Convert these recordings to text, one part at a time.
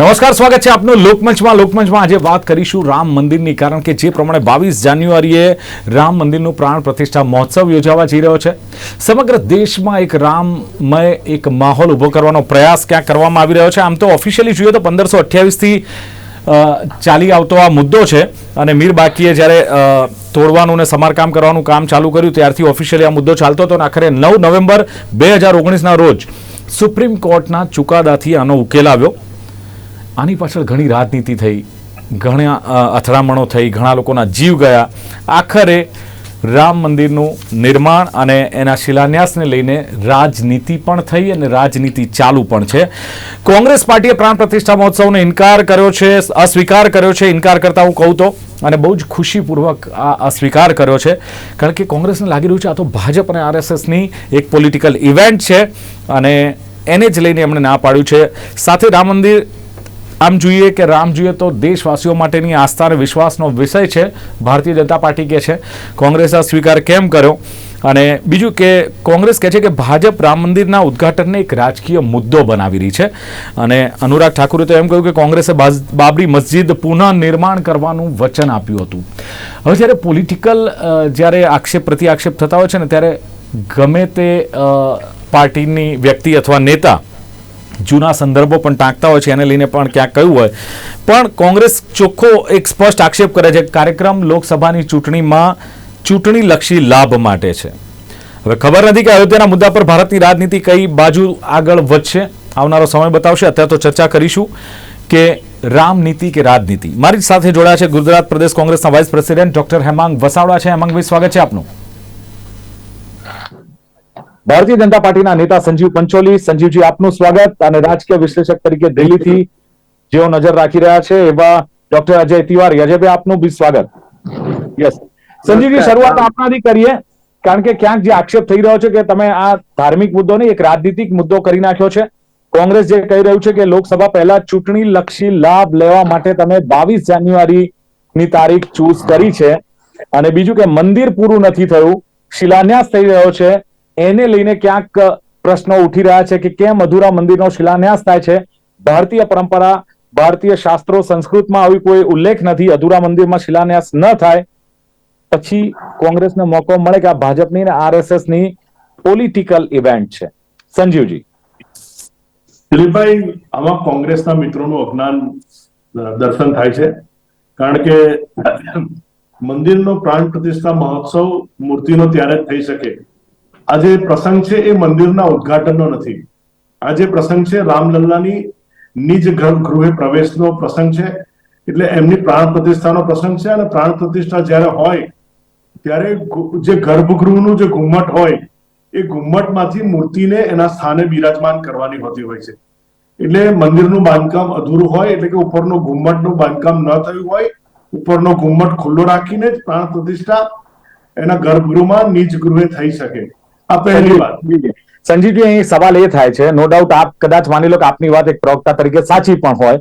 નમસ્કાર, સ્વાગત છે આપનું લોકમંચમાં. લોકમંચમાં આજે વાત કરીશું રામ મંદિરની, કારણ કે જે પ્રમાણે બાવીસ જાન્યુઆરીએ રામ મંદિરનું પ્રાણ પ્રતિષ્ઠા મહોત્સવ યોજાવા જઈ રહ્યો છે. સમગ્ર દેશમાં એક રામમય એક માહોલ ઊભો કરવાનો પ્રયાસ ક્યાં કરવામાં આવી રહ્યો છે? આમ તો ઓફિશિયલી જોઈએ તો પંદરસો અઠ્યાવીસથી ચાલી આવતો આ મુદ્દો છે અને મીર બાકીએ જ્યારે તોડવાનું ને સમારકામ કરવાનું કામ ચાલુ કર્યું, ત્યારથી ઓફિશિયલી આ મુદ્દો ચાલતો હતો અને આખરે નવ નવેમ્બર બે હજાર ઓગણીસના રોજ સુપ્રીમ કોર્ટના ચુકાદાથી આનો ઉકેલ આવ્યો. આની પાછળ ઘણી રાજનીતિ થઈ, ઘણા અથડામણો થઈ, ઘણા લોકોના જીવ ગયા. આખરે રામ મંદિરનું નિર્માણ અને એના શિલાન્યાસને લઈને રાજનીતિ પણ થઈ અને રાજનીતિ ચાલુ પણ છે. કોંગ્રેસ પાર્ટીએ પ્રાણ પ્રતિષ્ઠા મહોત્સવનો ઇનકાર કર્યો છે, અસ્વીકાર કર્યો છે, ઇનકાર કરતા હું કહું તો, અને બહુ જ ખુશીપૂર્વક આ અસ્વીકાર કર્યો છે. કારણ કે કોંગ્રેસને લાગી રહ્યું છે આ તો ભાજપ અને આરએસએસની એક પોલિટિકલ ઇવેન્ટ છે, અને એને જ લઈને એમણે ના પાડ્યું છે. સાથે રામ મંદિર આમ જોઈએ કે રામ જોઈએ તો દેશવાસીઓ માટેની આસ્થા અને વિશ્વાસનો વિષય છે. ભારતીય જનતા પાર્ટી કે છે, કોંગ્રેસે આ સ્વીકાર કેમ કર્યો? અને બીજું કે, કોંગ્રેસ કહે છે કે ભાજપ રામ મંદિરના ઉદ્ઘાટનને એક રાજકીય મુદ્દો બનાવી રહી છે. અને અનુરાગ ઠાકુરે તો એમ કહ્યું કે કોંગ્રેસે બાબરી મસ્જિદ પુનઃ નિર્માણ કરવાનું વચન આપ્યું હતું. હવે જ્યારે પોલિટિકલ જ્યારે આક્ષેપ પ્રતિ આક્ષેપ થતા હોય છે ને, ત્યારે ગમે તે પાર્ટીની વ્યક્તિ અથવા નેતા જૂના સંદર્ભો પણ ટાંકતા હોય છે, એને લઈને પણ ક્યાંક કહ્યું હોય. પણ કોંગ્રેસ ચોખ્ખો એક સ્પષ્ટ આક્ષેપ કરે છે કાર્યક્રમ લોકસભાની ચૂંટણીમાં ચૂંટણીલક્ષી લાભ માટે છે. હવે ખબર નથી કે અયોધ્યાના મુદ્દા પર ભારતની રાજનીતિ કઈ બાજુ આગળ વધશે? આવનારો સમય બતાવશે. અત્યારે તો ચર્ચા કરીશું કે રામનીતિ કે રાજનીતિ મારી સાથે જોડાયા છે ગુજરાત પ્રદેશ કોંગ્રેસના vice president doctor Hemang Vasavada છે. હેમાંગભાઈ, સ્વાગત છે આપનું. ભારતીય જનતા પાર્ટીના નેતા સંજીવ પંચોલી સંજીવજી આપનું સ્વાગત અને રાજકીય વિશ્લેષક તરીકે દિલ્હીથી જેઓ નજર રાખી રહ્યા છે એવા ડોક્ટર અજય તિવારી. અજયભાઈ આપનું બી સ્વાગત. યસ સંજીવજી શરૂઆત આપનાથી કરીએ. કારણ કે ક્યાંક જે આક્ષેપ થઈ રહ્યો છે કે તમે આ ધાર્મિક મુદ્દો નહીં એક રાજનીતિક મુદ્દો કરી નાખ્યો છે. કોંગ્રેસ જે કહી રહ્યું છે કે લોકસભા પહેલા ચૂંટણી લક્ષી લાભ લેવા માટે તમે બાવીસ જાન્યુઆરી ની તારીખ ચૂઝ કરી છે. અને બીજું કે મંદિર પૂરું નથી થયું. શિલાન્યાસ થઈ રહ્યો છે. એને લઈને ક્યાંક પ્રશ્નો ઉઠી રહ્યા છે કે કેમ અધુરા મંદિરનો શિલાન્યાસ થાય છે? ભારતીય પરંપરા, ભારતીય શાસ્ત્રો, સંસ્કૃતમાં આવી કોઈ ઉલ્લેખ નથી, અધુરા મંદિરમાં શિલાન્યાસ ન થાય. પછી કોંગ્રેસને મોકો મળે કે આ ભાજપની ને આરએસએસની પોલિટિકલ ઇવેન્ટ છે. સંજીવજી. દિલીપભાઈ, આમાં કોંગ્રેસના મિત્રોનું અજ્ઞાન દર્શન થાય છે. કારણ કે, મંદિરનો પ્રાણ પ્રતિષ્ઠા મહોત્સવ મૂર્તિનો ત્યારે જ થઈ શકે. આ જે પ્રસંગ છે એ મંદિરના ઉદઘાટનનો નથી. આ જે પ્રસંગ છે રામલલ્લાની નિજ ગૃહે પ્રવેશનો પ્રસંગ છે. એટલે એમની પ્રાણ પ્રતિષ્ઠાનો પ્રસંગ છે અને પ્રાણ પ્રતિષ્ઠા જ્યારે હોય, ત્યારે જે ગર્ભગૃહનું જે ઘુમ્મટ હોય, એ ઘુમ્મટમાંથી મૂર્તિને એના સ્થાને બિરાજમાન કરવાની હોતી હોય છે. એટલે મંદિરનું બાંધકામ અધૂરું હોય, એટલે કે ઉપરનું ઘુમ્મટનું બાંધકામ ન થયું હોય, ઉપરનો ઘુમ્મટ ખુલ્લો રાખીને જ પ્રાણ પ્રતિષ્ઠા એના ગર્ભગૃહમાં નિજ ગૃહે થઈ શકે. આ પહેલી વાત. સંજીવજી અહીં સવાલ એ થાય છે. નો ડાઉટ આપ કદાચ માની લો કે આપની વાત એક પ્રવક્તા તરીકે સાચી પણ હોય.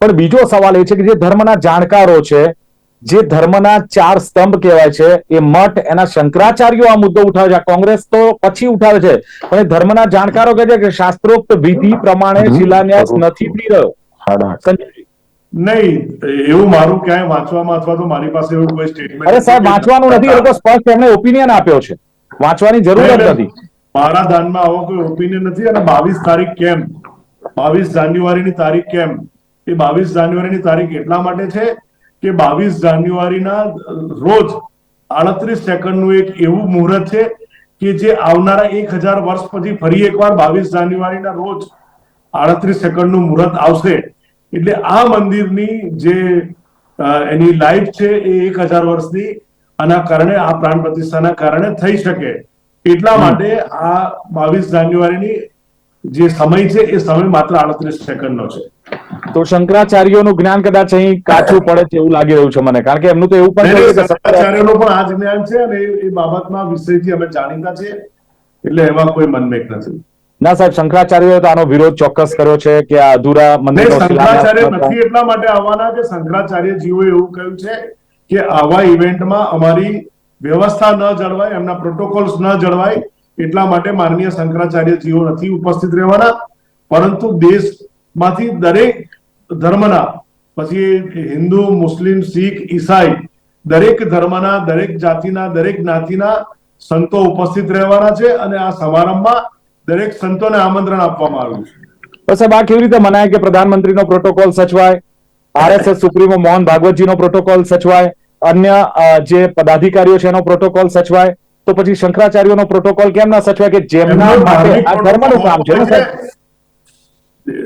પણ બીજો સવાલ એ છે કે જે ધર્મના જાણકારો છે જે ધર્મના ચાર સ્તંભ કહેવાય છે એ મઠ એના શંકરાચાર્યો આ મુદ્દો ઉઠાવે છે. કોંગ્રેસ તો પછી ઉઠાવે છે. પણ એ ધર્મના જાણકારો કહે છે કે શાસ્ત્રોક્ત વિધિ પ્રમાણે શિલાન્યાસ નથી થઈ રહ્યો. સંજીવજી નહીં એવું મારું ક્યાંય વાંચવામાં અથવા તો મારી પાસે એવું કોઈ સ્ટેટમેન્ટ અરે સાહેબ વાંચવાનું નથી એ લોકો સ્પષ્ટ એમને ઓપિનિયન આપ્યો છે. વાંચવાની જરૂર જ નથી. મારા ધ્યાનમાં આવો કોઈ ઓપિનિયન નથી અને બાવીસ તારીખ કેમ? બાવીસ જાન્યુઆરીની તારીખ કેમ? એ બાવીસ જાન્યુઆરીની તારીખ એટલા માટે છે કે બાવીસ જાન્યુઆરીના રોજ આડત્રીસ સેકન્ડનું એક એવું મુહૂર્ત છે કે જે આવનારા એક હજાર વર્ષ પછી ફરી એકવાર બાવીસ જાન્યુઆરીના રોજ આડત્રીસ સેકન્ડનું મુહૂર્ત આવશે. એટલે આ મંદિરની જે એની લાઈફ છે એ એક હજાર વર્ષની આના કારણે આ પ્રાણ પ્રતિષ્ઠાના કારણે થઈ શકે. એટલા માટે આ બાવીસ જાન્યુઆરીની જે સમય છે એ સમય માત્ર આડત્રીસ સેકન્ડનો છે. તો શંકરાચાર્યોનું જ્ઞાન કદાચ અહીં કાચું પડે છે એવું લાગી રહ્યું છે મને. કારણ કે એમનું તો એવું પણ શંકરાચાર્યનું શંકરાચાર્ય- શંકરાચાર્યનો પણ આ જ્ઞાન છે અને એ- એ બાબતમાં વિષયથી અમે જાણીતા છીએ એટલે એમાં કોઈ મનમેક નથી. ના સાહેબ શંકરાચાર્ય તો આનો વિરોધ ચોક્કસ કર્યો છે કે આ અધૂરા મંદિર શંકરાચાર્ય નથી એટલા માટે આવવાના કે શંકરાચાર્ય જીવો એવું કહ્યું છે કે આવા ઇવેન્ટમાં અમારી વ્યવસ્થા ન જળવાય, એમના પ્રોટોકોલ્સ ન જળવાય, એટલા માટે માનનીય શંકરાચાર્યજીઓ નથી ઉપસ્થિત રહેવાના. પરંતુ દેશમાંથી દરેક ધર્મના, પછી હિન્દુ, મુસ્લિમ, શીખ, ઈસાઈ, દરેક ધર્મના, દરેક જાતિના, દરેક જ્ઞાતિના સંતો ઉપસ્થિત રહેવાના છે અને આ સમારંભમાં દરેક સંતોને આમંત્રણ આપવામાં આવ્યું છે. તો સાહેબ, આ કેવી રીતે મનાય કે પ્રધાનમંત્રીનો પ્રોટોકોલ સચવાય? આરએસએસ સુપ્રીમો મોહન ભાગવતજીનો પ્રોટોકોલ સચવાય? અન્ય જે પદાધિકારીઓ છે એનો પ્રોટોકોલ સચવાય. તો પછી શંકરાચાર્યનો પ્રોટોકોલ કેમ ના સચવાય કે જેમના માટે આ ધર્મનું કામ છે? ને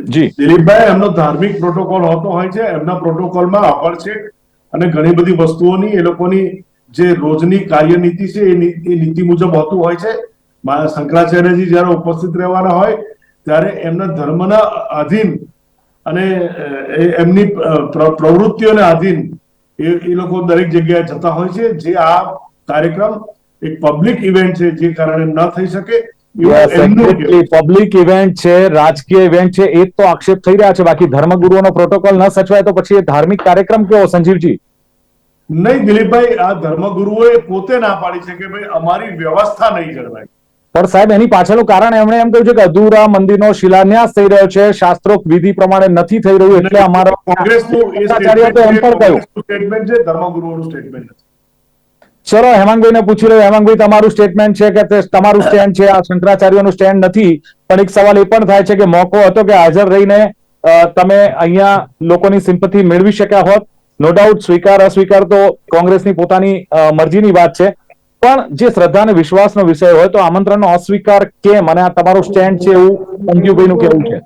જી. દિલીપભાઈ એમનો ધાર્મિક પ્રોટોકોલ હોતો હોય છે એમના પ્રોટોકોલમાં અપરછેટ અને ઘણી બધી વસ્તુઓની એ લોકોની જે રોજની કાર્યનીતિ છે એ નીતિ મુજબ હોતું હોય છે. શંકરાચાર્યજી જ્યારે ઉપસ્થિત રહેવાના હોય ત્યારે એમના ધર્મના આધીન અને એમની પ્રવૃત્તિઓને આધીન એ એ લોકો દરેક જગ્યાએ જતા હોય છે. જે આ કાર્યક્રમ એક પબ્લિક ઇવેન્ટ છે જે કારણે ન થઈ શકે. પબ્લિક ઇવેન્ટ છે રાજકીય ઇવેન્ટ છે એ તો આક્ષેપ થઈ રહ્યા છે. બાકી ધર્મગુરુઓનો પ્રોટોકોલ ન સચવાય તો પછી એ ધાર્મિક કાર્યક્રમ કેવો સંજીવજી? નહીં દિલીપભાઈ આ ધર્મગુરુઓએ પોતે ના પાડી છે કે ભાઈ અમારી વ્યવસ્થા નહીં જળવાય. પણ સાહેબ એની પાછળનું કારણ એમણે એમ કહ્યું છે કે અધૂરા મંદિરનો શિલાન્યાસ થઈ રહ્યો છે શાસ્ત્રોક્ત વિધિ પ્રમાણે નથી થઈ રહ્યું એટલે અમારો કોંગ્રેસનું તો એમ પણ કહ્યું. સ્ટેટમેન્ટ છે ધર્મગુરુઓનું સ્ટેટમેન્ટ નથી. ચલો હેમાંગભાઈને પૂછી રહ્યો હેમાંગભાઈ તમારું સ્ટેટમેન્ટ છે કે તમારું સ્ટેન્ડ છે? આ શંકરાચાર્યનું સ્ટેન્ડ નથી. પણ એક સવાલ એ પણ થાય છે કે મોકો હતો કે હાજર રહીને અ, તમે અહીંયા લોકોની સિમ્પથી મેળવી શક્યા હોત? નો ડાઉટ સ્વીકાર અસ્વીકાર તો કોંગ્રેસની પોતાની મરજીની વાત છે. પણ જે શ્રદ્ધા અને વિશ્વાસનો વિષય હોય તો આમંત્રણનો અસ્વીકાર કેમ? અને આ તમારો સ્ટેન્ડ છે એવું અંજુભાઈનું કેવું છે?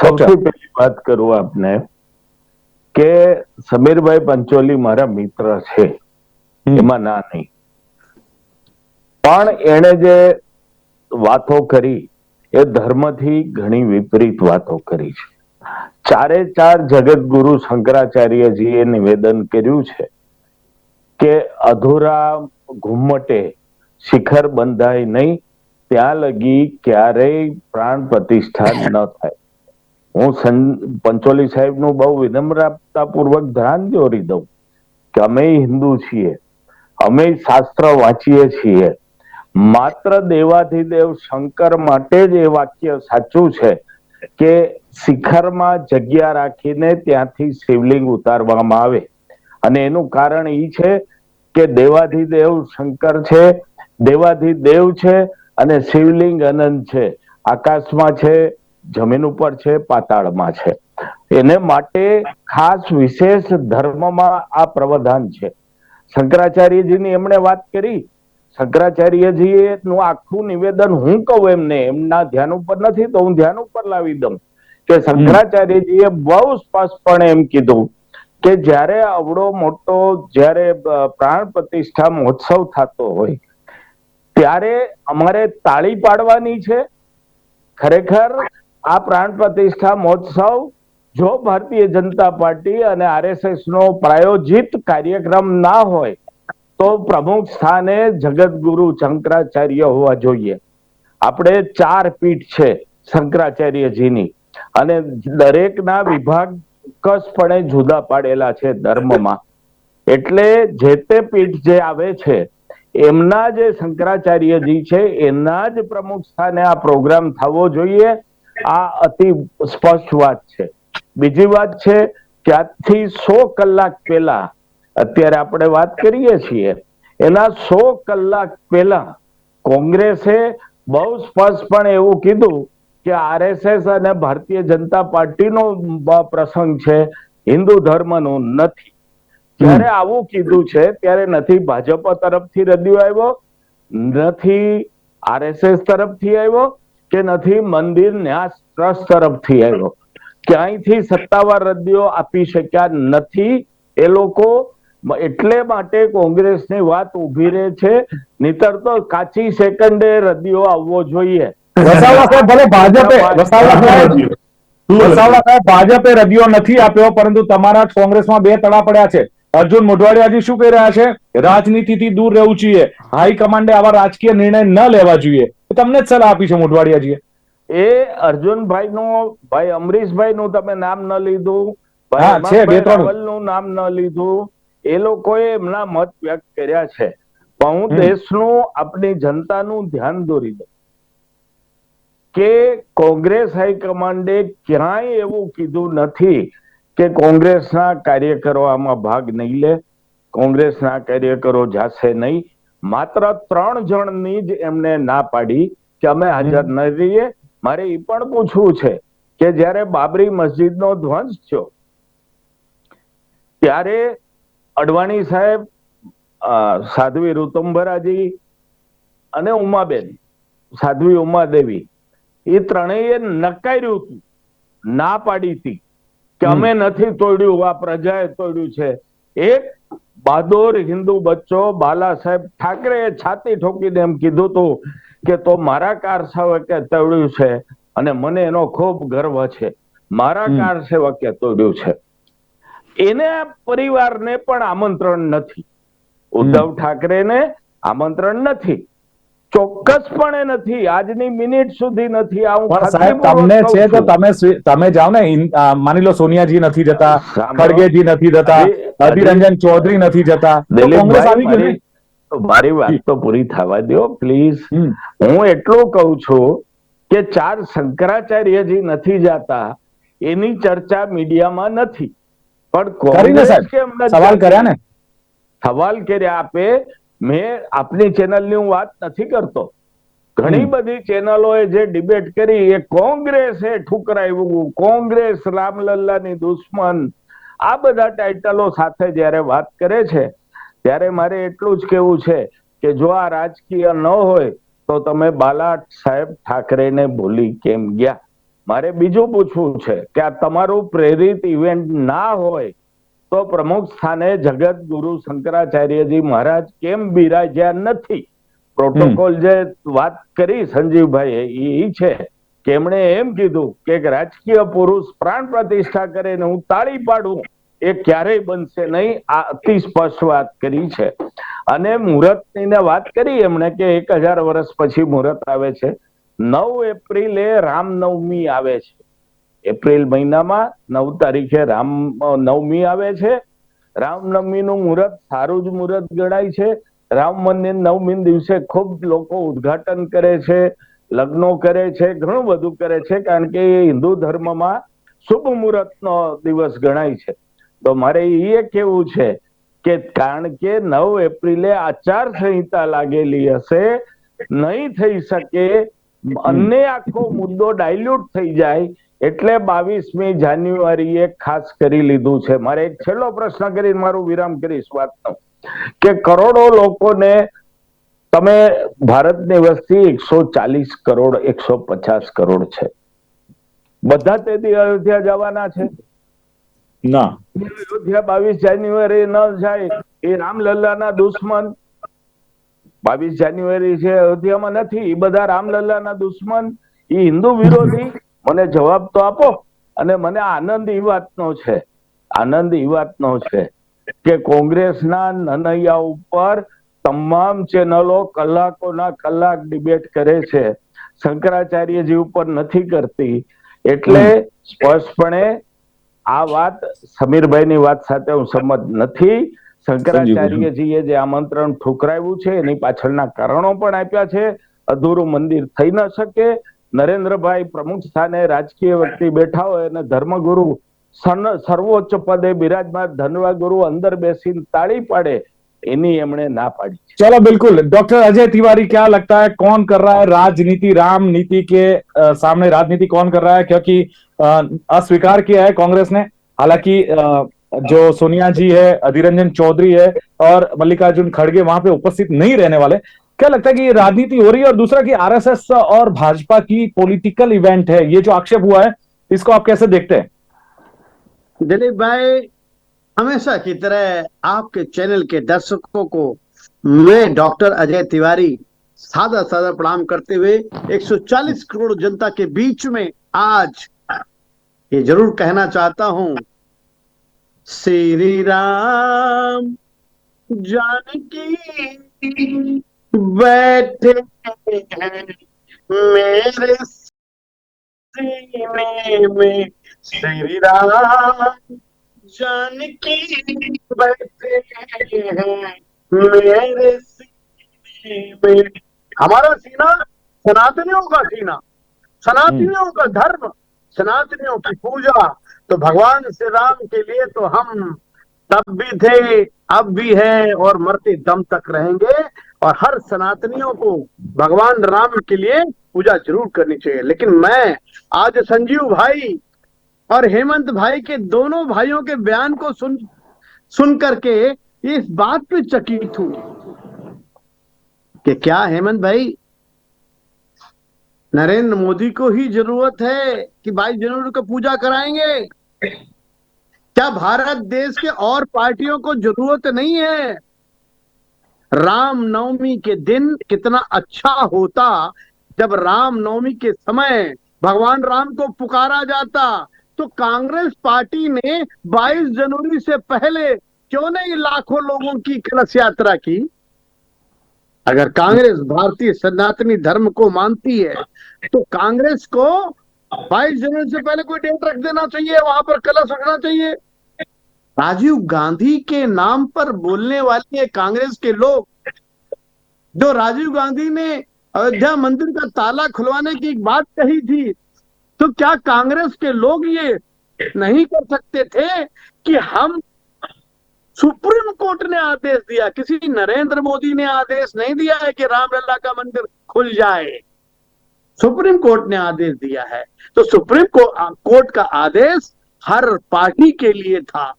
સૌથી પહેલી વાત કરું આપને કે સમીરભાઈ પંચોલી મારા મિત્ર છે. એમાં ના નહીં. પણ એણે જે વાતો કરી એ ધર્મથી ઘણી વિપરીત વાતો કરી છે. ચારે ચાર જગતગુરુ શંકરાચાર્યજીએ નિવેદન કર્યું છે કે અધૂરા ઘુમ્મટે શિખર બંધાય નહીં, ત્યાં લગી ક્યારેય પ્રાણ પ્રતિષ્ઠા ન થાય. હું પંચોલી સાહેબનું બહુ વિનમ્રતાપૂર્વક ધ્યાન દોરી દઉં કે અમે હિન્દુ છીએ, અમે શાસ્ત્ર વાંચીએ છીએ. માત્ર દેવાધિદેવ શંકર માટે જ એ વાક્ય સાચું છે કે શિખરમાં જગ્યા રાખીને ત્યાંથી શિવલિંગ ઉતારવામાં આવે. અને એનું કારણ એ છે કે દેવાધિદેવ શંકર છે દેવાધિદેવ છે અને શિવલિંગ અનંત છે. આકાશમાં છે જમીન ઉપર છે પાતાળમાં છે. એને માટે ખાસ વિશેષ ધર્મમાં આ પ્રવધાન છે. શંકરાચાર્યજીની એમણે વાત કરી. શંકરાચાર્યજીએ નું આખું નિવેદન હું કહું એમને એમના ધ્યાન ઉપર નથી તો હું ધ્યાન ઉપર લાવી દઉં. કે શંકરાચાર્યજીએ બહુ સ્પષ્ટપણે એમ કીધું કે જ્યારે અવડો મોટો જ્યારે પ્રાણ પ્રતિષ્ઠા મહોત્સવ થતો હોય, ત્યારે અમારે તાળી પાડવાની છે. ખરેખર આ પ્રાણ પ્રતિષ્ઠા મહોત્સવ જો ભારતીય જનતા પાર્ટી અને આરએસએસ નો પ્રાયોજિત કાર્યક્રમ ના હોય, તો પ્રમુખ સ્થાને જગતગુરુ શંકરાચાર્ય હોવા જોઈએ. આપણે ચાર પીઠ છે શંકરાચાર્યજીની. અને દરેકના વિભાગ ચોક્કસપણે જુદા પાડેલા છે ધર્મમાં. એટલે જે તે પીઠ જે આવે છે, એમના જે શંકરાચાર્યજી છે એના જ પ્રમુખ સ્થાને આ પ્રોગ્રામ થવો જોઈએ. આ અતિ સ્પષ્ટ વાત છે. બીજી વાત છે કે આજથી સો કલાક પહેલા, અત્યારે આપણે વાત કરીએ છીએ, એના સો કલાક પહેલા કોંગ્રેસે બહુ સ્પષ્ટપણે એવું કીધું કે આરએસએસ અને ભારતીય જનતા પાર્ટીનો પ્રસંગ છે હિન્દુ ધર્મનો નથી. જ્યારે આવું કીધું છે ત્યારે નથી ભાજપ તરફથી રદિયો આવ્યો નથી આરએસએસ તરફથી આવ્યો કે નથી મંદિર ન્યાસ ટ્રસ્ટ તરફથી આવ્યો. ક્યાંયથી સત્તાવાર રદિયો આપી શક્યા નથી એ લોકો. એટલે માટે કોંગ્રેસની વાત ઊભી રહે છે. નહીતર તો કાચી સેકન્ડે રદિયો આવવો જોઈએ. વસાવડા સાહેબ ભલે ભાજપે વસાવડા સાહેબ વસાવડા સાહેબ ભાજપે રદિયો નથી આપ્યો પરંતુ તમારા કોંગ્રેસમાં બે તળા પડ્યા છે. અર્જુન મોઢવાડિયાજી શું કહી રહ્યા છે? રાજનીતિથી દૂર રહેવું જોઈએ. હાઈકમાન્ડે આવા રાજકીય નિર્ણય ન લેવા જોઈએ. તમને જ સલાહ આપી છે મોઢવાડિયાજીએ. એ અર્જુનભાઈ નું ભાઈ અમરીશભાઈ નું તમે નામ ન લીધું. નું નામ ન લીધું. એ લોકોએ એમના મત વ્યક્ત કર્યા છે. પણ હું. દેશનું આપણી જનતાનું ધ્યાન દોરી દઉં કે કોંગ્રેસ હાઈકમાન્ડે ક્યાંય એવું કીધું નથી કે કોંગ્રેસના કાર્યકરો આમાં ભાગ નહીં લે કોંગ્રેસના કાર્યકરો જાશે નહીં. માત્ર ત્રણ જણની જ એમને ના પાડી કે અમે હાજર ન રહીએ. મારે એ પણ પૂછવું છે કે જ્યારે બાબરી મસ્જિદનો ધ્વંસ થયો ત્યારે અડવાણી સાહેબ સાધ્વી ઋતુંબરાજી અને ઉમાબેન સાધ્વી ઉમાદેવી એ ત્રણેય નકાર્યું હતું. ના પાડી હતી. કે અમે નથી તોડ્યું આ પ્રજાએ તોડ્યું છે. એક બહાદુર હિન્દુ બચ્ચો બાલા સાહેબ ઠાકરે છાતી ઠોકીને એમ કીધું હતું કે તો મારા કાર સેવકે તોડ્યું છે અને મને એનો ખૂબ ગર્વ છે. મારા કાર સેવકે તોડ્યું છે. એને પરિવારને પણ આમંત્રણ નથી. ઉદ્ધવ ઠાકરેને આમંત્રણ નથી. ચોક્કસપણે નથી. આજની મિનિટ સુધી નથી. આવું પણ સાહેબ તમને છે તો તમે તમે જાઓ ને માની લો સોનિયાજી નથી જતા ખડગેજી નથી જતા અધિરંજન ચૌધરી નથી જતા. કોંગ્રેસ આવી ગઈ? મારી વાત તો પૂરી થવા દો પ્લીઝ. હું એટલું કહું છું કે ચાર શંકરાચાર્યજી નથી જાતા એની ચર્ચા મીડિયામાં નથી. પણ કોંગ્રેસ કેમ સવાલ કર્યા ને? સવાલ કર્યા આપે મેં આપની ચેનલની હું વાત નથી કરતો. ઘણી બધી ચેનલોએ જે ડિબેટ કરી એ કોંગ્રેસે ઠુકરાવ્યું. કોંગ્રેસ રામલલ્લાની દુશ્મન. આ બધા ટાઇટલો સાથે જ્યારે વાત કરે છે ત્યારે મારે એટલું જ કેવું છે કે જો આ રાજકીય ન હોય તો તમે બાલા સાહેબ ઠાકરેને ભૂલી કેમ ગયા? મારે બીજું પૂછવું છે કે આ તમારું પ્રેરિત ઇવેન્ટ ના હોય તો પ્રમુખ સ્થાને જગત ગુરુ શંકરાચાર્યજી મહારાજ કેમ બિરાજ્યા નથી? પ્રોટોકોલ જે વાત કરી સંજીવભાઈ એ છે. કે એમણે એમ કીધું કે રાજકીય પુરુષ પ્રાણ પ્રતિષ્ઠા કરે ને હું તાળી પાડું એ ક્યારેય બનશે નહીં આ અતિ સ્પષ્ટ વાત કરી છે. અને મુહૂર્તની ને વાત કરી એમણે કે એક હજાર વર્ષ પછી મુહૂર્ત આવે છે. નવ એપ્રિલે રામનવમી આવે છે. એપ્રિલ મહિનામાં નવ તારીખે રામ નવમી આવે છે. રામનવમીનું મુહૂર્ત, સારું જ મુહૂર્ત ગણાય છે. રામ મંદિર નવમી દિવસે ખૂબ લોકો ઉદ્ઘાટન કરે છે, લગ્નો કરે છે, ઘણું બધું કરે છે, કારણ કે એ હિન્દુ ધર્મમાં શુભ મુહૂર્તનો દિવસ ગણાય છે. તો મારે એ કેવું છે કે કારણ કે નવ એપ્રિલે આચાર સંહિતા લાગેલી હશે, નહીં થઈ શકે અને આખો મુદ્દો ડાયલ્યુટ થઈ જાય એટલે બાવીસમી જાન્યુઆરીએ ખાસ કરી લીધું છે. મારે એક છેલ્લો પ્રશ્ન કરીને મારું વિરામ કરીશ વાતનો. કે કરોડો લોકોને તમે ભારતની વસ્તી એકસો ચાલીસ કરોડ એકસો પચાસ કરોડ છે. બધા તેથી અયોધ્યા જવાના છે? ના. અયોધ્યા બાવીસ જાન્યુઆરી ન જાય એ રામલલ્લાના દુશ્મન. બાવીસ જાન્યુઆરી છે અયોધ્યામાં નથી. એ બધા રામલલ્લાના દુશ્મન. એ હિન્દુ વિરોધી. મને જવાબ તો આપો. અને મને આનંદ એ વાતનો છે આનંદ એ વાતનો છે કે કોંગ્રેસના નનૈયા ઉપર તમામ ચેનલો કલાકોના કલાક ડિબેટ કરે છે. શંકરાચાર્યજી ઉપર નથી કરતી. એટલે સ્પષ્ટપણે આ વાત સમીરભાઈની વાત સાથે હું સંમત નથી. શંકરાચાર્યજીએ જે આમંત્રણ ઠુકરાવ્યું છે એની પાછળના કારણો પણ આપ્યા છે. અધૂરું મંદિર થઈ ન શકે. નરેન્દ્રભાઈ પ્રમુખ સ્થાને રાજકીય વ્યક્તિ બેઠા હોય અને ધર્મગુરુ સન- સર્વોચ્ચ પદે બિરાજમાન ધર્મગુરુ અંદર બેસીને તાળી પાડે એની એમણે ના પાડી છે चलो बिल्कुल डॉक्टर अजय तिवारी क्या लगता है कौन कर रहा है राजनीति राम नीति के अ, सामने राजनीति कौन कर रहा है क्योंकि अ, अस्वीकार किया है कांग्रेस ने हालांकि अ, जो सोनिया जी है अधीर रंजन चौधरी है और मल्लिकार्जुन खड़गे वहां पे उपस्थित नहीं रहने वाले क्या लगता है कि ये राजनीति हो रही है और दूसरा कि आरएसएस और भाजपा की पॉलिटिकल इवेंट है? ये जो आक्षेप हुआ है, इसको आप कैसे देखते हैं? दिलीप भाई, हमेशा की तरह आपके चैनल के दर्शकों को मैं डॉक्टर अजय तिवारी सादा सादा प्रणाम करते हुए 140 करोड़ जनता के बीच में आज ये ज़रूर कहना चाहता हूँ, श्री राम जानकी। बैठे हैं मेरे सीने में श्री राम जानकी बैठे हैं मेरे सीने में। हमारा सीना सनातनियों का सीना, सनातनियों का धर्म, सनातनियों की पूजा। तो भगवान श्री राम के लिए तो हम तब भी थे, अब भी है और मरते दम तक रहेंगे। और हर सनातनियों को भगवान राम के लिए पूजा ज़रूर करनी चाहिए। लेकिन मैं, आज संजीव भाई और हेमंत भाई के दोनों भाइयों के बयान को सुन सुन करके इस बात पे चकित हूँ कि क्या हेमंत भाई, नरेंद्र मोदी को ही ज़रूरत है कि बाईस जनवरी को पूजा कराएँगे? क्या भारत देश के और पार्टियों को ज़रूरत नहीं है? राम नवमी के दिन कितना अच्छा होता। जब राम नवमी के समय भगवान राम को पुकारा जाता तो कांग्रेस पार्टी ने 22 जनवरी से पहले क्यों नहीं लाखों लोगों की कलश यात्रा की? अगर कांग्रेस भारतीय सनातनी धर्म को मानती है तो कांग्रेस को 22 जनवरी से पहले कोई डेट रख देना चाहिए, वहाँ पर कलश रखना चाहिए। राजीव गांधी के नाम पर बोलने वाले कांग्रेस के लोग, जो राजीव गांधी ने अयोध्या मंदिर का ताला खुलवाने की बात कही थी तो क्या कांग्रेस के लोग ये नहीं कर सकते थे कि हम सुप्रीम कोर्ट ने आदेश दिया, किसी नरेंद्र मोदी ने आदेश नहीं दिया है कि रामलला का मंदिर खुल जाए? सुप्रीम कोर्ट ने आदेश दिया है। तो सुप्रीम कोर्ट का आदेश हर पार्टी के लिए था।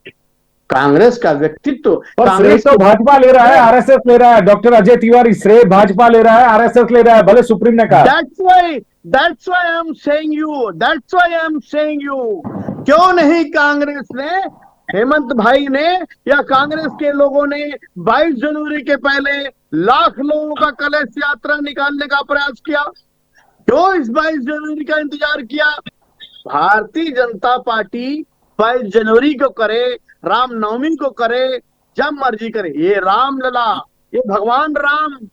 कांग्रेस का व्यक्तित्व कांग्रेस तो भाजपा ले रहा है आरएसएस ले रहा है डॉक्टर अजय तिवारी श्रेय भाजपा ले रहा है आरएसएस ले रहा है भले सुप्रीम ने कहा। That's why, that's why I'm saying you, that's why I'm saying you. क्यों नहीं कांग्रेस ने हेमंत भाई ने या कांग्रेस के लोगों ने 22 जनवरी के पहले लाख लोगों का कलश यात्रा निकालने का प्रयास किया? क्यों इस 22 जनवरी का इंतज़ार किया? भारतीय जनता पार्टी 22 जनवरी को करे, रामनवमी को करे, जब मर्ज़ी करे। ये रामलला, ये भगवान राम।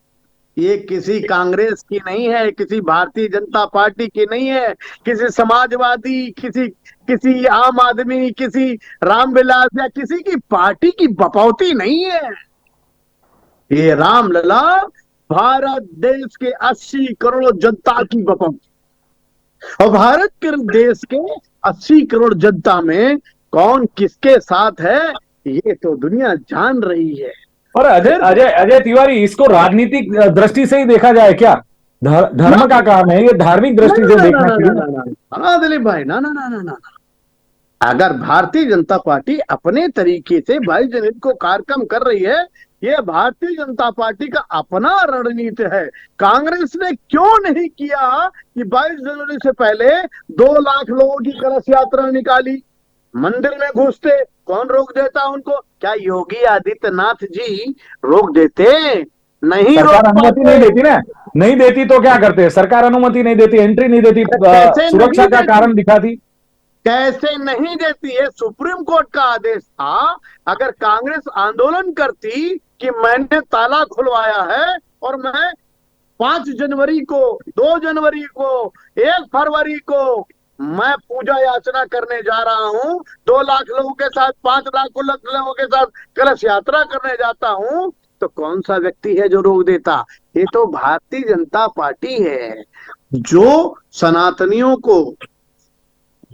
ये किसी कांग्रेस की नहीं है, किसी भारतीय जनता पार्टी की नहीं है, किसी समाजवादी, किसी किसी आम आदमी, किसी रामविलास या किसी की पार्टी की बपौती नहीं है। ये राम लला भारत देश के 80 करोड़ जनता की बपौती। और भारत के देश के 80 करोड़ जनता में कौन किसके साथ है ये तो दुनिया जान रही है। और अजय अजय अजय तिवारी इसको राजनीतिक दृष्टि से ही देखा जाए क्या? धर्म का काम है ये धार्मिक दृष्टि से देखना दिलीप भाई ना ना ना ना ना। अगर भारतीय जनता पार्टी अपने तरीके से भाई जनवरी को कार्यक्रम कर रही है ये भारतीय जनता पार्टी का अपना रणनीति है। कांग्रेस ने क्यों नहीं किया कि 22 जनवरी से पहले दो लाख लोगों की कलश यात्रा निकाली? मंदिर में घुसते कौन रोक देता उनको? क्या योगी आदित्यनाथ जी रोक देते? नहीं सरकार अनुमति नहीं देती ना? नहीं देती तो क्या करते? सरकार अनुमति नहीं देती एंट्री नहीं देती अ, सुरक्षा का? कारण दिखाती कैसे नहीं देती? है सुप्रीम कोर्ट का आदेश था अगर कांग्रेस आंदोलन करती कि मैंने ताला खुलवाया है और मैं पाँच जनवरी को, दो जनवरी को, एक फरवरी को मैं पूजा याचना करने जा रहा हूँ। दो लाख लोगों के साथ, पाँच लाख लोगों के साथ कलश यात्रा करने जाता हूँ। तो कौन सा व्यक्ति है जो रोक देता? ये तो भारतीय जनता पार्टी है, जो सनातनियों को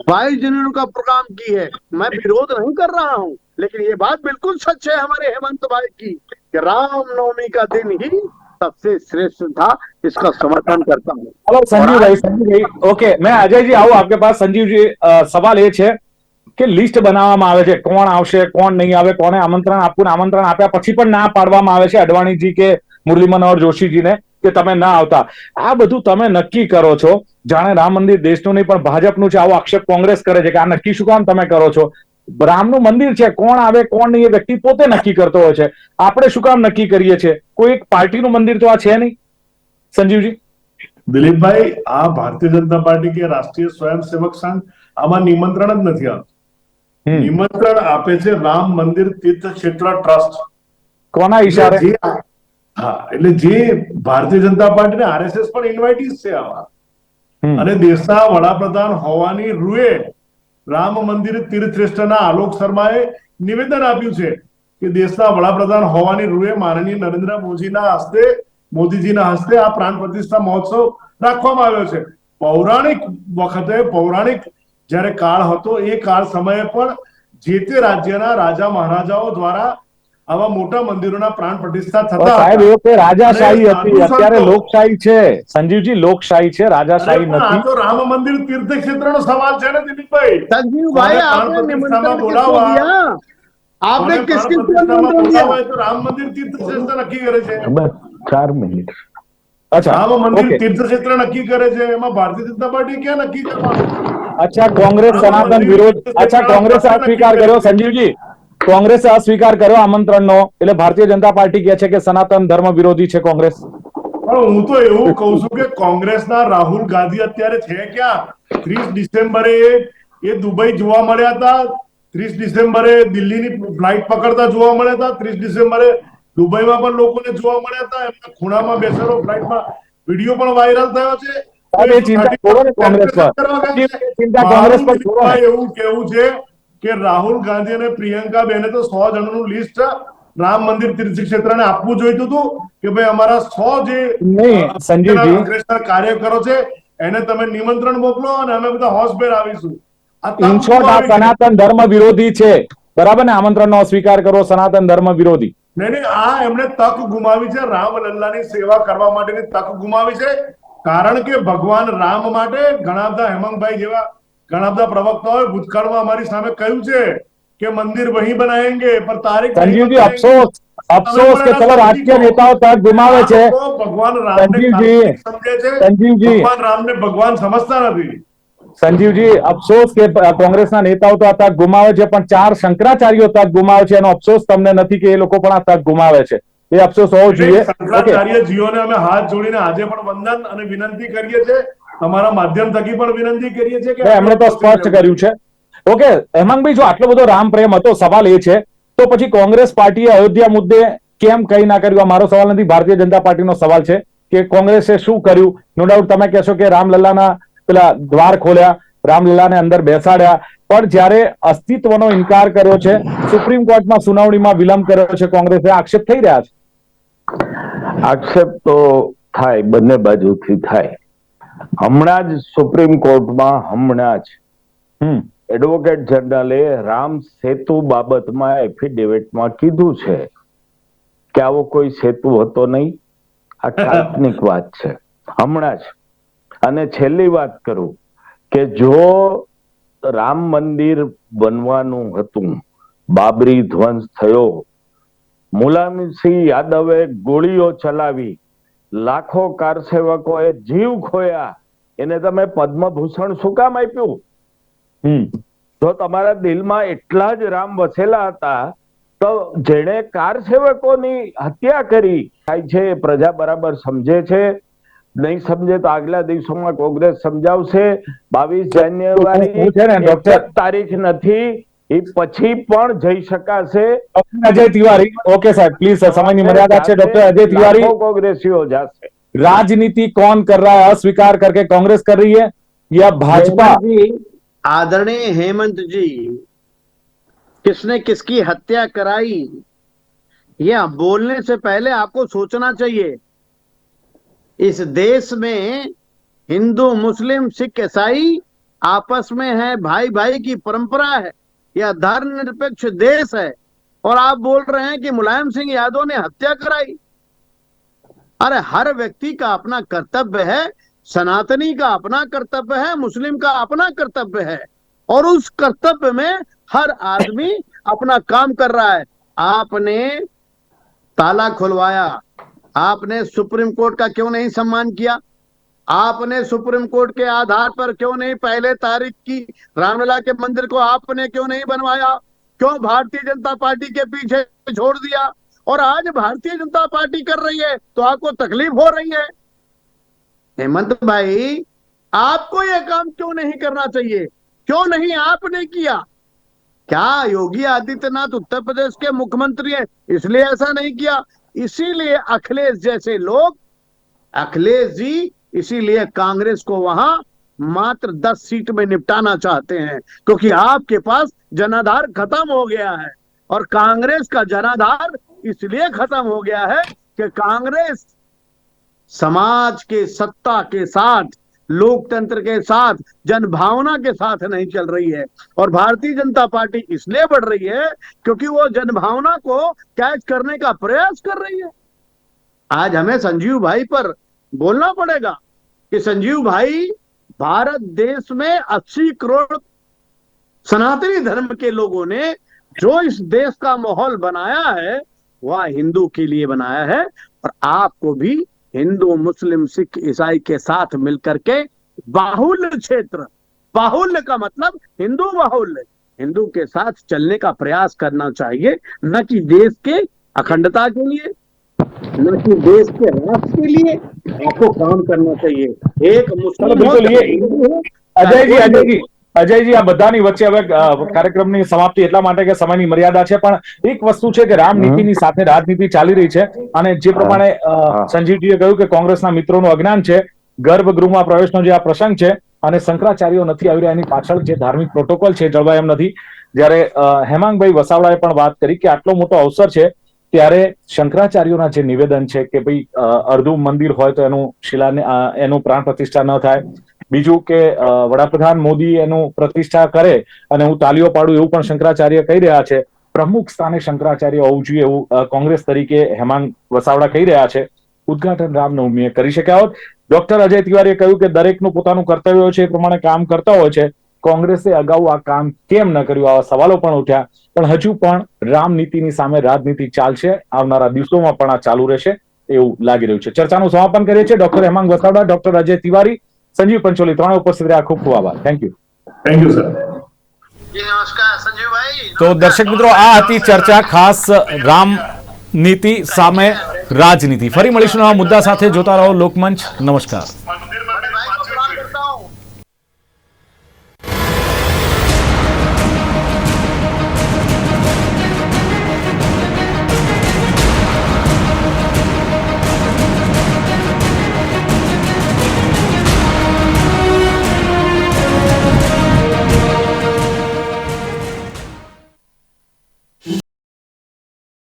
बाईस जनवरी का प्रोग्राम की है मैं विरोध नहीं कर रहा हूं लेकिन ये बात बिल्कुल सच है हमारे हेमंत भाई की कि रामनवमी का दिन ही सबसे श्रेष्ठ था इसका समर्थन करता हूं हेलो સંજીવભાઈ સંજીવભાઈ ઓકે મેં અજયજી આવું આપકે પાસ સંજીવજી અ, સવાલ એ છે કે લિસ્ટ બનાવવામાં આવે છે કોણ આવશે કોણ નહીં આવે કોને આમંત્રણ આપવું ને આમંત્રણ આપ્યા પછી પણ ના પાડવામાં આવે છે અડવાણીજી કે મુરલી મનોહર જોશીજીને કે તમે ના આવતા. આ બધું તમે નક્કી કરો છો. જાણે રામ મંદિર દેશનું નહીં પણ ભાજપનું છે. આવો આક્ષેપ કોંગ્રેસ કરે છે કે આ નક્કી શું કામ તમે કરો છો? રામનું મંદિર છે. કોણ આવે કોણ નહીં એ વ્યક્તિ પોતે નક્કી કરતો હોય છે. આપણે શું કામ નક્કી કરીએ છીએ? કોઈ એક પાર્ટીનું મંદિર તો આ છે નહીં? સંજીવજી? દિલીપભાઈ આ ભારતીય જનતા પાર્ટી કે રાષ્ટ્રીય સ્વયંસેવક સંઘ આમાં નિમંત્રણ જ નથી આવતું. નિમંત્રણ આપે છે રામ મંદિર તીર્થ ક્ષેત્ર ટ્રસ્ટ. કોના ઈશારે? હા એટલે જે ભારતીય જનતા પાર્ટી ને આરએસએસ પણ ઇન્વાઇટીસ છે આમાં અને દેશના વડાપ્રધાન હોવાની રૂએ રામ મંદિર તીર્થશ્રેષ્ઠના આલોક શર્માએ નિવેદન આપ્યું છે કે દેશના વડાપ્રધાન હોવાની રૂએ માનનીય નરેન્દ્ર મોદીના હસ્તે મોદીજીના હસ્તે આ પ્રાણ પ્રતિષ્ઠા મહોત્સવ રાખવામાં આવ્યો છે. પૌરાણિક વખતે પૌરાણિક જ્યારે કાળ હતો એ કાળ સમયે પણ જે તે રાજ્યના રાજા મહારાજાઓ દ્વારા આવા મોટા મંદિરોના પ્રાણ પ્રતિષ્ઠા થતા સાહેબ એ રાજાશાહી હતી. અત્યારે લોકશાહી છે. સંજીવજી લોકશાહી છે રાજાશાહી નથી આ તો રામ મંદિર તીર્થક્ષેત્રનો સવાલ છે ને દિલીપભાઈ સંજીવભાઈ આપણે નિમંત્રણ બોલાવવા આપને કિસ કિસ નિમંત્રણ બોલાવવા તો રામ મંદિર તીર્થક્ષેત્ર નક્કી કરે છે. બસ 4 મિનિટ. અચ્છા રામ મંદિર તીર્થક્ષેત્ર નક્કી કરે છે. એમાં ભારતીય જનતા પાર્ટી ક્યાં નક્કી કરવાનું અચ્છા કોંગ્રેસ સનાતન વિરોધ અચ્છા કોંગ્રેસ આ સ્વીકાર કર્યો સંજીવજી? કોંગ્રેસે અસ્વીકાર કર્યો આમંત્રણનો? એટલે ભારતીય જનતા પાર્ટી કહે છે કે સનાતન ધર્મ વિરોધી છે કોંગ્રેસ. પણ હું તો એવું કહું છું કે કોંગ્રેસના રાહુલ ગાંધી અત્યારે છે ક્યાં? ત્રીસ ડિસેમ્બરે એ દુબઈ જોવા મળ્યા હતા. ત્રીસ ડિસેમ્બરે દિલ્હીની ફ્લાઇટ પકડતા જોવા મળ્યા હતા. ત્રીસ ડિસેમ્બરે દુબઈમાં પણ લોકોને જોવા મળ્યા હતા. એમના ખૂણામાં બેસેલો ફ્લાઇટમાં વીડિયો પણ વાયરલ થયો છે. એવું કેવું છે કે રાહુલ ગાંધી અને પ્રિયંકા બેને તો સો જણનું લિસ્ટ રામ મંદિર તીર્થ ક્ષેત્રને આપવું જોઈતું હતું કે ભાઈ અમારા સો જે કાર્યકરો છે એને તમે નિમંત્રણ મોકલો અને અમે બધા હોશભેર આવીશું. ઇન શોર્ટ આ સનાતન ધર્મ વિરોધી છે. બરાબર ને? આમંત્રણનો અસ્વીકાર કરો સનાતન ધર્મ વિરોધી. નહીં નહીં આ એમણે તક ગુમાવી છે રામ લલ્લાની સેવા કરવા માટેની તક ગુમાવી છે. કારણ કે ભગવાન રામ માટે ઘણા બધા હેમંતભાઈ જેવા ઘણા બધા પ્રવક્તાઓએ ભૂતકાળમાં અમારી સામે કહ્યું છે કે મંદિર વહી બનાવેંગે પર તારીખ સંજીવજી અફસોસ અફસોસ કે તમે રાજકીય નેતાઓ તક ગુમાવે છે. ભગવાન રામને સમજે સંજીવજી. ભગવાન રામને ભગવાન સમજતા નથી. સંજીવજી અફસોસ કે કોંગ્રેસના નેતાઓ તો આ તક ગુમાવે છે પણ ચાર શંકરાચાર્યો તક ગુમાવે છે એનો અફસોસ તમને નથી કે એ લોકો પણ આ તક ગુમાવે છે. એ અફસોસ હોવો જોઈએ. શંકરાચાર્ય જીઓને અમે હાથ જોડીને આજે પણ વંદન અને વિનંતી કરીએ છીએ. તમારા માધ્યમ થકી પણ વિનંતી કરીએ છીએ કે એમણે તો સ્પષ્ટ કર્યું છે. ઓકે હેમાંગભાઈ જો આટલો બધો રામ પ્રેમ હતો સવાલ એ છે તો પછી કોંગ્રેસ પાર્ટીએ અયોધ્યા મુદ્દે કેમ કઈ ના કર્યું? આ મારો સવાલ નથી ભારતીય જનતા પાર્ટીનો સવાલ છે કે કોંગ્રેસે શું કર્યું? નો ડાઉટ તમે કહેશો કે રામલલ્લાના પેલા દ્વાર ખોલ્યા રામલલ્લાને અંદર બેસાડ્યા પણ જ્યારે અસ્તિત્વનો ઇનકાર કર્યો છે સુપ્રીમ કોર્ટમાં સુનાવણીમાં વિલંબ કર્યો છે કોંગ્રેસે આક્ષેપ થઈ રહ્યા છે. આક્ષેપ તો થાય બંને બાજુથી થાય. હમણાં જ સુપ્રીમ કોર્ટમાં હમણાં જ એડવોકેટ જનરલે રામ સેતુ બાબતમાં એફિડેવિટમાં કીધું છે કે આવો કોઈ સેતુ હતો નહીં. આ કાલ્પનિક વાત છે. હમણાં જ. અને છેલ્લી વાત કરું કે જો રામ મંદિર બનવાનું હતું બાબરી ધ્વંસ થયો મુલાયમસિંહ યાદવે ગોળીઓ ચલાવી. લાખો કારસેવકોએ જીવ ખોયા. એને તમે પદ્મભૂષણ શું કામ આપ્યું? હમ. જો તમારા દિલમાં એટલા જ રામ વસેલા હતા તો જેણે કારસેવકોની હત્યા કરી થાય છે એ પ્રજા બરાબર સમજે છે. નહીં સમજે તો આગલા દિવસોમાં કોંગ્રેસ સમજાવશે. બાવીસ જાન્યુઆરી તારીખ નથી. એ પછી પણ જઈ શકાશે ડોક્ટર અજય તિવારી ઓકે સાહેબ પ્લીઝ સમયની મર્યાદા છે ડોક્ટર અજય तिवारी લાખો કોંગ્રેસીઓ જાશે राजनीति कौन कर रहा है अस्वीकार करके कांग्रेस कर रही है या भाजपा हेमंत जी आदरणीय हेमंत जी किसने किसकी हत्या कराई ये बोलने से पहले आपको सोचना चाहिए इस देश में हिंदू मुस्लिम सिख ईसाई आपस में है भाई भाई की परंपरा है यह धर्मनिरपेक्ष देश है। और आप बोल रहे हैं कि मुलायम सिंह यादव ने हत्या कराई। अरे हर व्यक्ति का अपना कर्तव्य है, सनातनी का अपना कर्तव्य है, मुस्लिम का अपना कर्तव्य है। और उस कर्तव्य में हर आदमी अपना काम कर रहा है। आपने ताला खुलवाया, आपने सुप्रीम कोर्ट का क्यों नहीं सम्मान किया? आपने सुप्रीम कोर्ट के आधार पर क्यों नहीं पहले तारीख की रामलला के मंदिर को आपने क्यों नहीं बनवाया? क्यों भारतीय जनता पार्टी के पीछे छोड़ दिया? और आज भारतीय जनता पार्टी कर रही है तो आपको तकलीफ़ हो रही है? हेमंत भाई, आपको यह काम क्यों नहीं करना चाहिए? क्यों नहीं आपने किया? क्या योगी आदित्यनाथ उत्तर प्रदेश के मुख्यमंत्री हैं, इसलिए ऐसा नहीं किया? इसीलिए अखिलेश जैसे लोग, अखिलेश जी इसीलिए कांग्रेस को वहाँ मात्र 10 सीट में निपटाना चाहते हैं, क्योंकि आपके पास जनाधार खत्म हो गया है और कांग्रेस का जनाधार इसलिए खत्म हो गया है कि कांग्रेस समाज के सत्ता के साथ, लोकतंत्र के साथ, जनभावना के साथ नहीं चल रही है। और भारतीय जनता पार्टी इसलिए बढ़ रही है क्योंकि वो जनभावना को कैच करने का प्रयास कर रही है। आज हमें संजीव भाई पर बोलना पड़ेगा कि संजीव भाई, भारत देश में 80 करोड़ सनातनी धर्म के लोगों ने जो इस देश का माहौल बनाया है, वह हिंदू के लिए बनाया है और आपको भी हिंदू, मुस्लिम, सिख, ईसाई के साथ मिलकर के बाहुल्य क्षेत्र, बाहुल्य का मतलब हिंदू बाहुल्य, हिंदू के साथ चलने का प्रयास करना चाहिए, न कि देश के अखंडता के लिए, न कि देश के राष्ट्र के लिए। आपको काम करना चाहिए एक चलो मुस्लिम हो बिल्कुल चाहे ये हिंदू हो, અજયજી चाहे कोई અજયજી અજયજી આ બધાની વચ્ચે હવે અ, કાર્યક્રમની સમાપ્તિ એટલા માટે કે સમયની મર્યાદા છે પણ એક વસ્તુ છે કે રામ નીતિની સાથે રાજનીતિ ચાલી રહી છે અને જે પ્રમાણે અ, હા. સંજીવજીએ કહ્યું કે કોંગ્રેસના મિત્રોનું અજ્ઞાન છે ગર્ભગૃહમાં પ્રવેશનો જે આ પ્રસંગ છે અને શંકરાચાર્યો નથી આવી રહ્યા એની પાછળ જે ધાર્મિક પ્રોટોકોલ છે જળવાય એમ નથી જ્યારે અ, હેમાંગભાઈ વસાવડાએ પણ વાત કરી કે આટલો મોટો અવસર છે ત્યારે શંકરાચાર્યોના જે નિવેદન છે કે ભાઈ અડધું મંદિર હોય તો એનું શિલાને એનું પ્રાણ પ્રતિષ્ઠા ન થાય. બીજું કે વડાપ્રધાન મોદી એનું પ્રતિષ્ઠા કરે અને હું તાલીઓ પાડું એવું પણ શંકરાચાર્ય કહી રહ્યા છે. પ્રમુખ સ્થાને શંકરાચાર્ય હોવું જોઈએ એવું કોંગ્રેસ તરીકે હેમાંગ વસાવડા કહી રહ્યા છે. ઉદઘાટન રામનવમીએ કરી શક્યા હોત. ડોક્ટર અજય તિવારીએ કહ્યું કે દરેકનું પોતાનું કર્તવ્ય છે, એ પ્રમાણે કામ કરતા હોય છે. કોંગ્રેસે અગાઉ આ કામ કેમ ન કર્યું? આવા સવાલો પણ ઉઠ્યા. પણ હજુ પણ રામનીતિની સામે રાજનીતિ ચાલશે. આવનારા દિવસોમાં પણ આ ચાલુ રહેશે એવું લાગી રહ્યું છે. ચર્ચાનું સમાપન કરીએ છીએ. ડોક્ટર હેમાંગ વસાવડા ડોક્ટર અજય તિવારી સંજીવ પંચોલી ત્રણે ઉપસ્થિત રહ્યા. ખૂબ ખૂબ આભાર. Thank you thank you sir તો દર્શક મિત્રો આ હતી ચર્ચા ખાસ રામ નીતિ સામે રાજનીતિ. ફરી મળીશું આ મુદ્દા સાથે. જોતા રહો લોકમંચ. નમસ્કાર.